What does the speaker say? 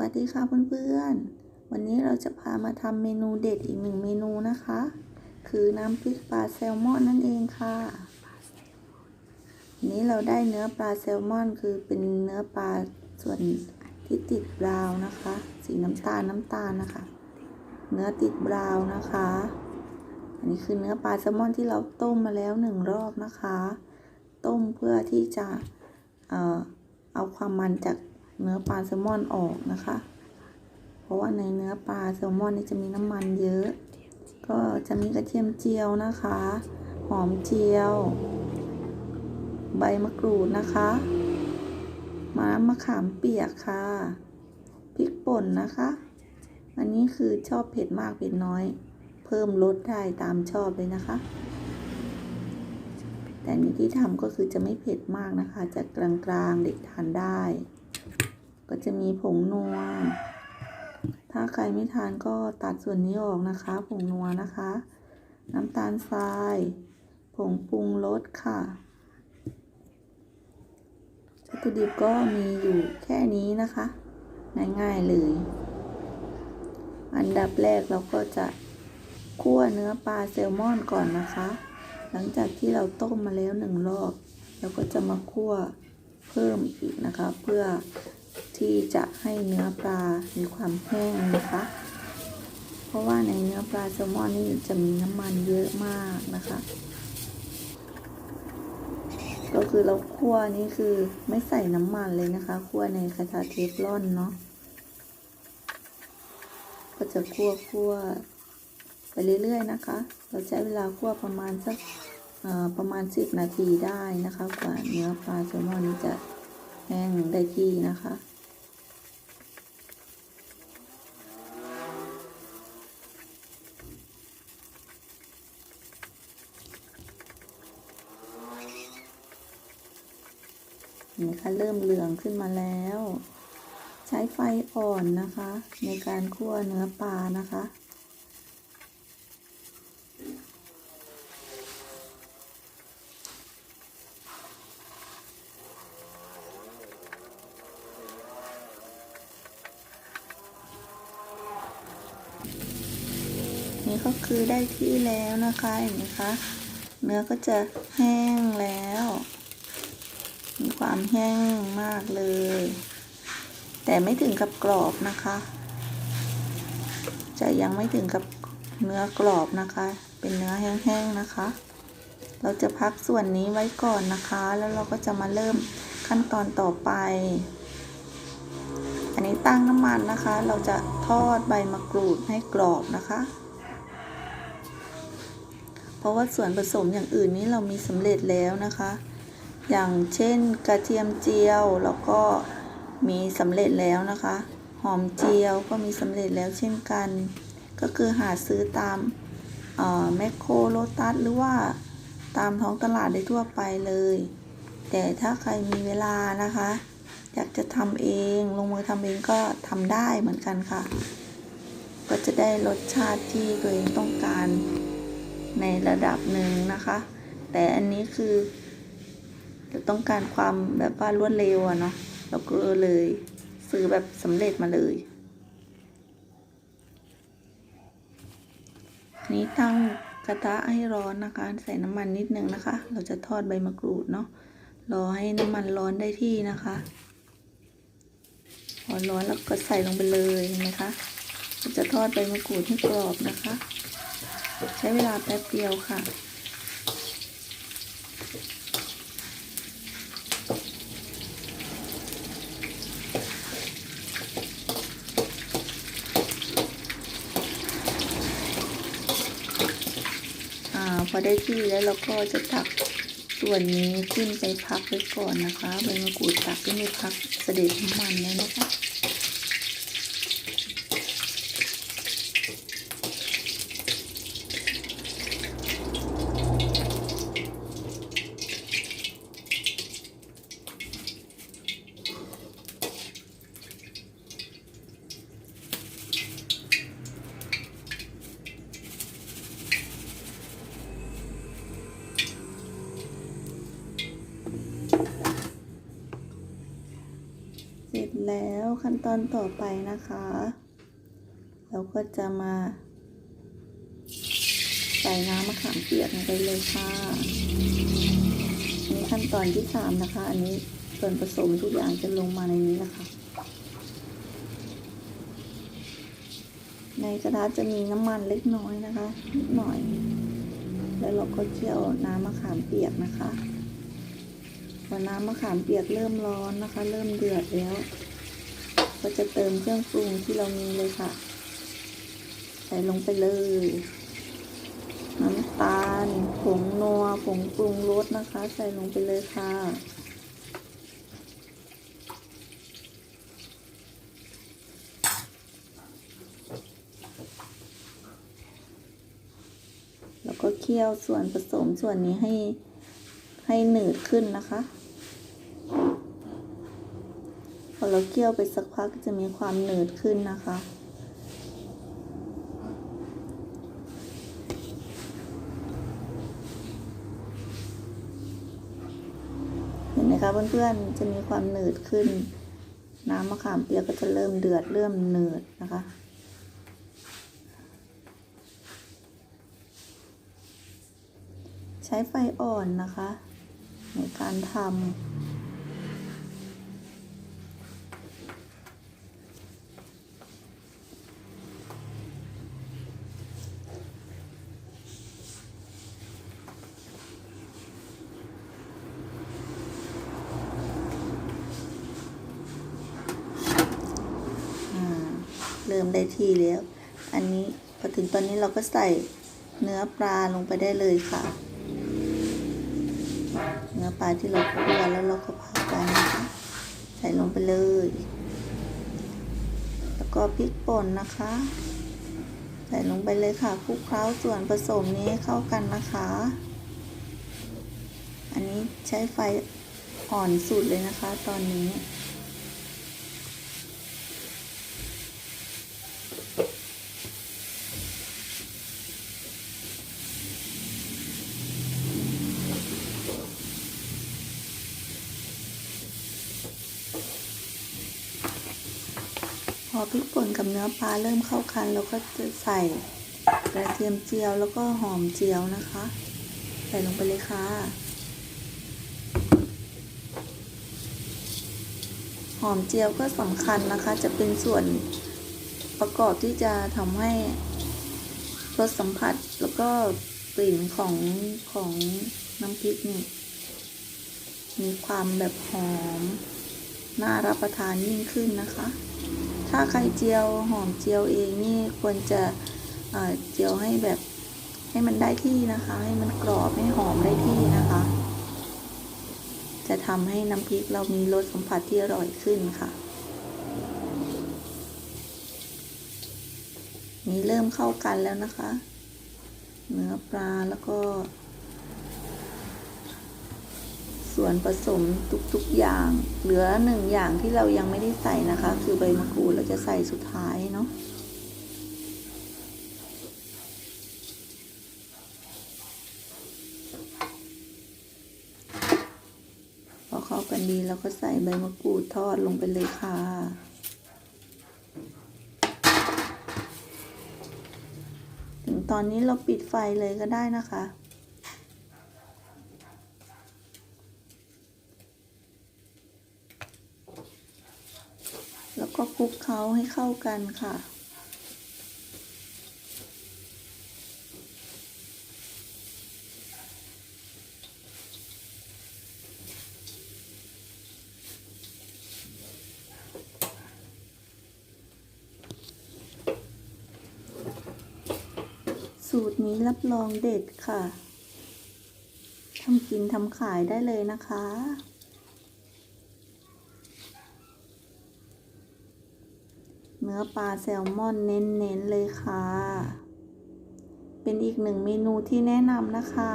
วัสดีค่ะเพื่อนๆ วันนี้เราจะพามาทำเมนูเด็ดอีกหนึ่งเมนูนะคะ คือน้ำพริกปลาแซลมอนนั่นเองค่ะวันนี้เราได้เนื้อปลาแซลมอนคือเป็นเนื้อปลาส่วนที่ติดบราวน์นะคะ สีน้ำตาลน้ำตาลนะคะ เนื้อติดบราวน์นะคะ อันนี้คือเนื้อปลาแซลมอนที่เราต้มมาแล้วหนึ่งรอบนะคะ ต้มเพื่อที่จะเอ่อเอาความมันจาก เนื้อปลาแซลมอนออกนะคะ เพราะว่าในเนื้อปลาแซลมอนนี่จะมีน้ำมันเยอะ ก็จะมีกระเทียมเจียวนะคะ หอมเจียว ใบมะกรูดนะคะม้ามะขามเปียกค่ะ พริกป่นนะคะ อันนี้คือชอบเผ็ดมากเผ็ดน้อย เพิ่มลดได้ตามชอบเลยนะคะ แต่อันนี้ที่ทำก็คือจะไม่เผ็ดมากนะคะ จะกลางๆเด็กทานได้ ก็จะมีผงนัว ถ้าใครไม่ทานก็ตัดส่วนนี้ออกนะคะ ผงนัวนะคะ น้ำตาลทราย ผงปรุงรสค่ะวัตถุดิบก็มีอยู่แค่นี้นะคะ ง่ายๆเลย อันดับแรกเราก็จะคั่วเนื้อปลาแซลมอนก่อนนะคะ หลังจากที่เราต้มมาแล้วหนึ่งรอบ เราก็จะมาคั่วเพิ่มอีกนะคะ เพื่อ ที่จะให้เนื้อปลา มีความแห้งนะคะ เพราะว่าในเนื้อปลาแซลมอนนี่จะมีน้ำมันเยอะมากนะคะ ก็คือเราคั่วนี่คือไม่ใส่น้ำมันเลยนะคะคั่วในกระทะเทฟลอนเนาะก็จะคั่วคั่วไปเรื่อยๆนะคะ เราใช้เวลาคั่วประมาณสักประมาณ 10 นาทีได้นะคะ กว่าเนื้อปลาแซลมอนนี้จะแห้งได้ที่นะคะ นี่ค่ะเริ่มเหลืองขึ้นมาแล้ว ใช้ไฟอ่อนนะคะ ในการคั่วเนื้อปลานะคะนี่ก็คือได้ที่แล้วนะคะเห็นไหมคะ เนื้อก็จะแห้งแล้ว ความแห้งมากเลย แต่ไม่ถึงกับกรอบนะคะ จะยังไม่ถึงกับเนื้อกรอบนะคะ เป็นเนื้อแห้งๆนะคะ เราจะพักส่วนนี้ไว้ก่อนนะคะ แล้วเราก็จะมาเริ่มขั้นตอนต่อไป อันนี้ตั้งน้ำมันนะคะ เราจะทอดใบมะกรูดให้กรอบนะคะเพราะว่าส่วนผสมอย่างอื่นนี้เรามีสำเร็จแล้วนะคะ อย่างเช่นกระเทียมเจียวแล้วก็มีสำเร็จแล้วนะคะ หอมเจียวก็มีสำเร็จแล้วเช่นกัน ก็คือหาซื้อตามแมคโครโลตัสหรือว่าตามท้องตลาดได้ทั่วไปเลย แต่ถ้าใครมีเวลานะคะ อยากจะทำเองลงมือทำเองก็ทำได้เหมือนกันค่ะ ก็จะได้รสชาติที่ตัวเองต้องการในระดับหนึ่งนะคะ แต่อันนี้คือ จะต้องการความแบบว่ารวดเร็วอะเนาะเราก็เลยซื้อแบบสำเร็จมาเลยนี้ตั้งกระทะให้ร้อนนะคะ ใส่น้ำมันนิดนึงนะคะ เราจะทอดใบมะกรูดเนาะรอให้น้ำมันร้อนได้ที่นะคะพอร้อนแล้วก็ใส่ลงไปเลยนไหมคะเราจะทอดใบมะกรูดให้กรอบนะคะ ใช้เวลาแป๊บเดียวค่ะ อ่าพอได้ที่แล้วเราก็จะตักส่วนนี้ขึ้นไปพักไว้ก่อนนะคะใบมะกรูดตักขึ้นไปพักเสด็จน้ำมันแล้วนะคะ แล้วขั้นตอนต่อไปนะคะ เราก็จะมา ใส่น้ำมะขามเปียกลงไปเลยค่ะอันนี้ขั้นตอนที่สามนะคะ อันนี้ส่วนผสมทุกอย่างจะลงมาในนี้นะคะ ในกระทะจะมีน้ำมันเล็กน้อยนะคะนิดหน่อย แล้วเราก็เคี่ยวน้ำมะขามเปียกนะคะพอน้ำมะขามเปียกเริ่มร้อนนะคะ เริ่มเดือดแล้ว ก็จะเติมเครื่องปรุงที่เรามีเลยค่ะ ใส่ลงไปเลย น้ำตาล ผงนัว ผงปรุงรสนะคะ ใส่ลงไปเลยค่ะ แล้วก็เคี่ยวส่วนผสมส่วนนี้ให้ให้หนืดขึ้นนะคะ พ อเราเคี่ยวไปสักพักก็จะมีความหนืดขึ้นนะคะ เห็นไหมคะเพื่อนๆจะมีความหนืดขึ้น น้ำมะขามเปียกก็จะเริ่มเดือดเริ่มหนืดนะคะใช้ไฟอ่อนนะคะ ในการทำอ่าเริ่มได้ที่แล้ว อันนี้พอถึงตอนนี้เราก็ใส่เนื้อปลาลงไปได้เลยค่ะ เนื้อปลาที่เราคั่วแล้วเราก็พักไว้นะคะใส่ลงไปเลย แล้วก็พริกป่นนะคะ ใส่ลงไปเลยค่ะคลุกเคล้าส่วนผสมนี้เข้ากันนะคะ อันนี้ใช้ไฟอ่อนสุดเลยนะคะ ตอนนี้ พอพริกป่นกับเนื้อปลาเริ่มเข้ากันเราก็จะใส่กระเทียมเจียวแล้วก็หอมเจียวนะคะ ใส่ลงไปเลยค่ะ หอมเจียวก็สำคัญนะคะ จะเป็นส่วนประกอบที่จะทำให้รสสัมผัสแล้วก็กลิ่นของของน้ำพริกนี่มีความแบบหอม น่ารับประทานยิ่งขึ้นนะคะ ถ้าใครเจียวหอมเจียวเองนี่ควรจะเจียวให้แบบให้มันได้ที่นะคะ ให้มันกรอบให้หอมได้ที่นะคะ จะทำให้น้ำพริกเรามีรสสัมผัสที่อร่อยขึ้นค่ะ นี่เริ่มเข้ากันแล้วนะคะ เนื้อปลาแล้วก็ ส่วนผสมทุกๆอย่าง เหลือหนึ่งอย่างที่เรายังไม่ได้ใส่นะคะ คือใบมะกรูดเราจะใส่สุดท้ายเนาะพอเข้ากันดีเราก็ใส่ใบมะกรูดทอดลงไปเลยค่ะถึงตอนนี้เราปิดไฟเลยก็ได้นะคะ แล้ว ก็คลุกเคล้าให้เข้ากันค่ะ สูตรนี้รับรองเด็ดค่ะทำกินทำขายได้เลยนะคะ เนื้อปลาแซลมอนเน้นๆเลยค่ะ เป็นอีกหนึ่งเมนูที่แนะนำนะคะ